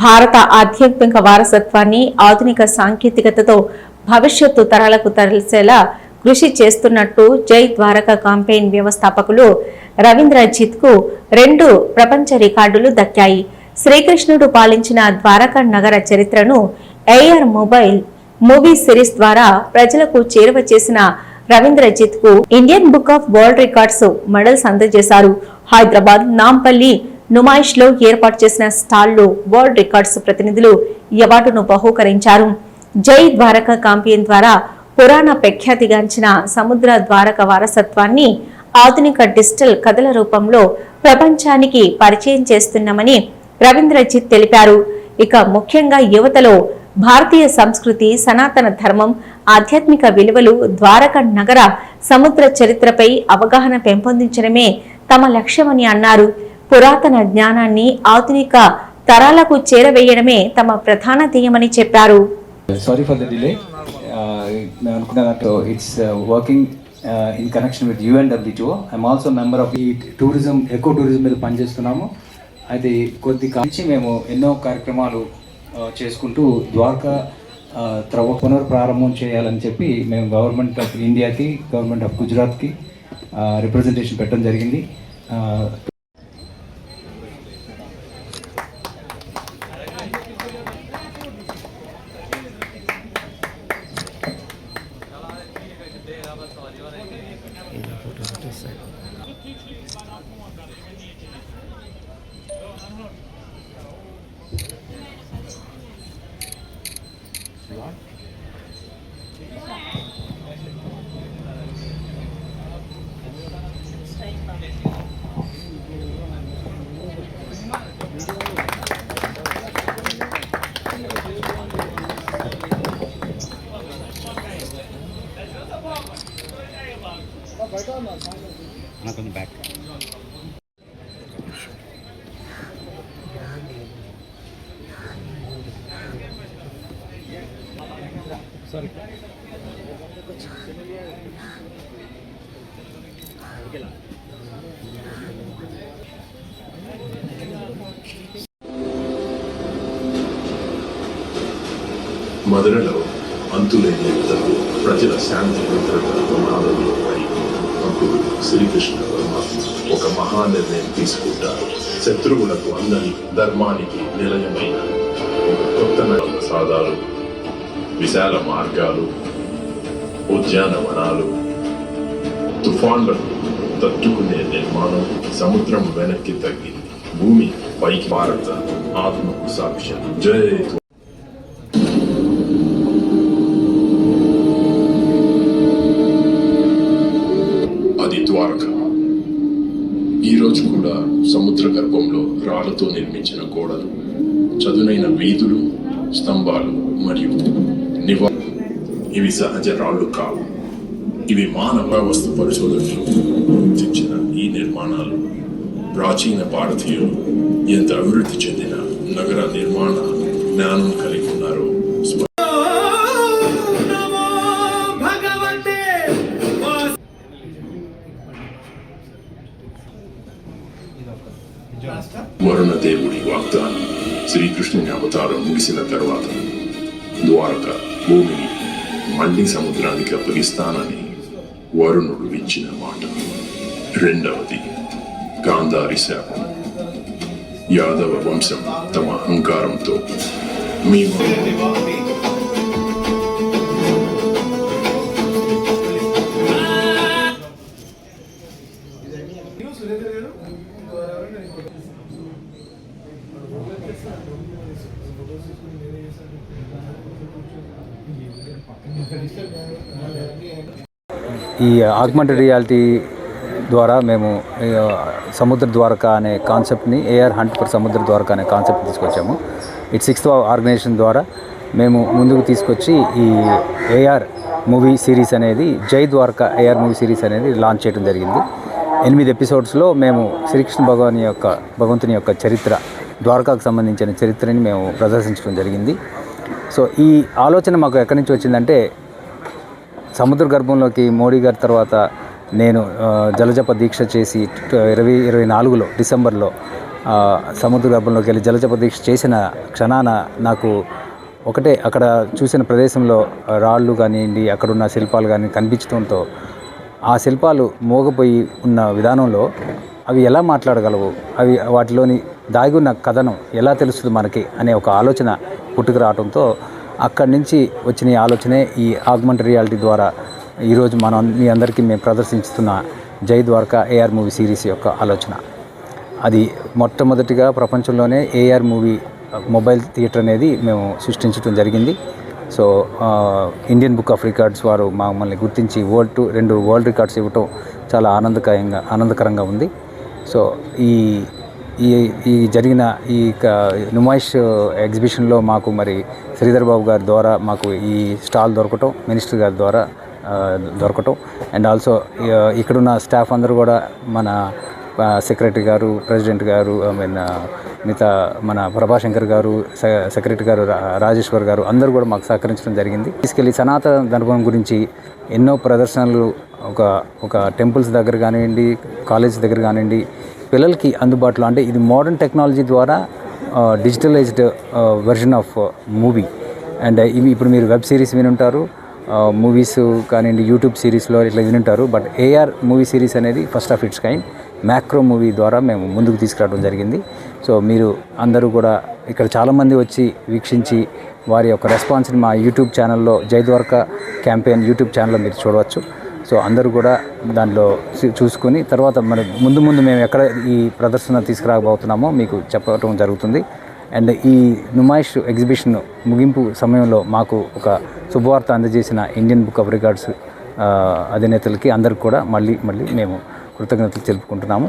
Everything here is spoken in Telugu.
భారత ఆధ్యాత్మిక వారసత్వాన్ని ఆధునిక సాంకేతికతతో భవిష్యత్తు తరాలకు తరలిసేలా కృషి చేస్తున్నట్టు జై ద్వారకా కాంపెయిన్ వ్యవస్థాపకులు రవీంద్రజిత్కు రెండు ప్రపంచ రికార్డులు దక్కాయి. శ్రీకృష్ణుడు పాలించిన ద్వారకా నగర చరిత్రను ఎయిర్ మొబైల్ మూవీ సిరీస్ ద్వారా ప్రజలకు చేరువ చేసిన రవీంద్రజిత్కు Indian book of world records medals అందజేశారు. హైదరాబాద్ నాంపల్లి నుమాయిష్లో ఏర్పాటు చేసిన స్టాల్లో వరల్డ్ రికార్డ్స్ ప్రతినిధులు ఈ అవార్డును బహూకరించారు. జై ద్వారక కాంపియన్ ద్వారా పురాణ ప్రఖ్యాతిగాంచిన సముద్ర ద్వారక వారసత్వాన్ని ఆధునిక డిజిటల్ కథల రూపంలో ప్రపంచానికి పరిచయం చేస్తున్నామని రవీంద్రజిత్ తెలిపారు. ఇక ముఖ్యంగా యువతలో భారతీయ సంస్కృతి సనాతన ధర్మం ఆధ్యాత్మిక విలువలు ద్వారక నగర సముద్ర చరిత్రపై అవగాహన పెంపొందించడమే తమ లక్ష్యమని అన్నారు. పురాతన జ్ఞానాన్ని ఆధునిక తరాలకు చేరవేయడమే తమ ప్రధాన ధ్యేయమని చెప్పారు. సారీ ఫర్ ద డిలే మేము అనుకున్న దాంట్లో it's working in connection with UNWTO I'm also member of ఈ టూరిజం ఎకో టూరిజం మీద పనిచేస్తున్నాము. అయితే కొద్ది కాలం నుంచి మేము ఎన్నో కార్యక్రమాలు uh, చేసుకుంటూ ద్వారకా uh, త్రవ పునర్ప్రారంభం చేయాలని చెప్పి మేము గవర్నమెంట్ ఆఫ్ ఇండియాకి గవర్నమెంట్ ఆఫ్ గుజరాత్కి uh, రిప్రజెంటేషన్ పెట్టడం జరిగింది. Uh, మధురలో అంతులేని ప్రజల శాంతి భద్రత ప్రమాదంలో పడి అప్పుడు శ్రీకృష్ణ పరమాత్మ ఒక మహా నిర్ణయం తీసుకుంటారు శత్రువులకు అందని ధర్మానికి నిలయమైన ఒక కొత్త సాదాలు విశాల మార్గాలు ఉద్యానవనాలు తుఫాన్లను తట్టుకునే నిర్మాణం సముద్రం వెనక్కి తగ్గింది భూమి పైకి భారత ఆత్మకు సాక్ష్యం. జయ ఈరోజు రోజు కూడా సముద్ర గర్భంలో రాళ్ళతో నిర్మించిన గోడలు చదునైన వీధులు స్తంభాలు మరియు నివా ఇవి సహజ రాళ్ళు కావు. ఇవి మానవ వస్తు పరిశోధకులు గుర్తించిన ఈ నిర్మాణాలు ప్రాచీన భారతీయులు ఎంత అభివృద్ధి చెందిన నగర నిర్మాణ జ్ఞానం కలిగి ఉన్నారో వరుణ దేవుడి వాగ్దానం శ్రీకృష్ణుని అవతారం ముగిసిన తర్వాత ద్వారక భూమిని మళ్ళీ సముద్రానికి అప్పగిస్తానని వరుణుడు ఇచ్చిన మాట. రెండవది గాంధారి శాపం. యాదవ వంశం తమ అహంకారంతో మీ ఈ ఆగ్మెంటెడ్ రియాలిటీ ద్వారా మేము సముద్ర ద్వారక అనే కాన్సెప్ట్ని ఏఆర్ హంట్ ఫర్ సముద్ర ద్వారక అనే కాన్సెప్ట్ తీసుకొచ్చాము. ఇట్ సిక్స్త్ ఆర్గనైజేషన్ ద్వారా మేము ముందుకు తీసుకొచ్చి ఈ ఏఆర్ మూవీ సిరీస్ అనేది Jai Dwarka AR movie series అనేది లాంచ్ చేయడం జరిగింది. ఎనిమిది ఎపిసోడ్స్లో మేము శ్రీకృష్ణ భగవాన్ యొక్క భగవంతుని యొక్క చరిత్ర ద్వారకాకు సంబంధించిన చరిత్రని మేము ప్రదర్శించడం జరిగింది. సో ఈ ఆలోచన మాకు ఎక్కడి నుంచి వచ్చిందంటే సముద్ర గర్భంలోకి మోడీ గారి తర్వాత నేను జలజప దీక్ష చేసి ఇరవై ఇరవై నాలుగులో డిసెంబర్లో సముద్ర గర్భంలోకి వెళ్ళి జలజప దీక్ష చేసిన క్షణాన నాకు ఒకటే అక్కడ చూసిన ప్రదేశంలో రాళ్ళు కానివ్వండి అక్కడున్న శిల్పాలు కానీ కనిపించడంతో ఆ శిల్పాలు మోగపోయి ఉన్న విధానంలో అవి ఎలా మాట్లాడగలవు? అవి వాటిలోని దాగి ఉన్న కథనం ఎలా తెలుస్తుంది మనకి? అనే ఒక ఆలోచన పుట్టుకు రావడంతో అక్కడి నుంచి వచ్చిన ఈ ఆలోచనే ఈ ఆగ్మెంట్ రియాలిటీ ద్వారా ఈరోజు మనం మీ అందరికీ మేము ప్రదర్శిస్తున్న జై ద్వారకా ఏఆర్ మూవీ సిరీస్ యొక్క ఆలోచన. అది మొట్టమొదటిగా ప్రపంచంలోనే ఏఆర్ మూవీ మొబైల్ థియేటర్ అనేది మేము సృష్టించడం జరిగింది. So Indian book of records వారు మమ్మల్ని గుర్తించి వరల్డ్ టు రెండు వరల్డ్ రికార్డ్స్ ఇవ్వటం చాలా ఆనందకరంగా ఆనందకరంగా ఉంది. సో ఈ ఈ ఈ జరిగిన ఈ నుమాయిష్ ఎగ్జిబిషన్లో మాకు మరి శ్రీధర్ బాబు గారి ద్వారా మాకు ఈ స్టాల్ దొరకటం మినిస్టర్ గారి ద్వారా దొరకటం. అండ్ ఆల్సో ఇక్కడున్న స్టాఫ్ అందరూ కూడా మన సెక్రటరీ గారు ప్రెసిడెంట్ గారు ఐ మీన్ మిగతా మన ప్రభాశంకర్ గారు సె- సెక్రటరీ గారు రా- రాజేశ్వర్ గారు అందరూ కూడా మాకు సహకరించడం జరిగింది. తీసుకెళ్ళి సనాతన ధర్మం గురించి ఎన్నో ప్రదర్శనలు ఒక ఒక టెంపుల్స్ దగ్గర కానివ్వండి కాలేజ్ దగ్గర కానివ్వండి పిల్లలకి అందుబాటులో అంటే ఇది మోడర్న్ టెక్నాలజీ ద్వారా digitalized version of movie and ఇవి ఇప్పుడు మీరు వెబ్ సిరీస్ వినుంటారు మూవీస్ కానివ్వండి యూట్యూబ్ సిరీస్లో ఇట్లా వినుంటారు బట్ ఏఆర్ మూవీ సిరీస్ అనేది first of its kind macro movie ద్వారా మేము ముందుకు తీసుకురావడం జరిగింది. సో మీరు అందరూ కూడా ఇక్కడ చాలామంది వచ్చి వీక్షించి వారి యొక్క రెస్పాన్స్ని మా యూట్యూబ్ ఛానల్లో జై క్యాంపెయిన్ యూట్యూబ్ ఛానల్లో మీరు చూడవచ్చు. సో అందరూ కూడా దాంట్లో చూసుకుని చూసుకొని తర్వాత మరి ముందు ముందు మేము ఎక్కడ ఈ ప్రదర్శన తీసుకురాబోతున్నామో మీకు చెప్పడం జరుగుతుంది. అండ్ ఈ నుమాయిష్ ఎగ్జిబిషన్ ముగింపు సమయంలో మాకు ఒక శుభవార్త అందజేసిన ఇండియన్ బుక్ ఆఫ్ రికార్డ్స్ అధినేతలకి అందరికి కూడా మళ్ళీ మళ్ళీ మేము కృతజ్ఞతలు తెలుపుకుంటున్నాము.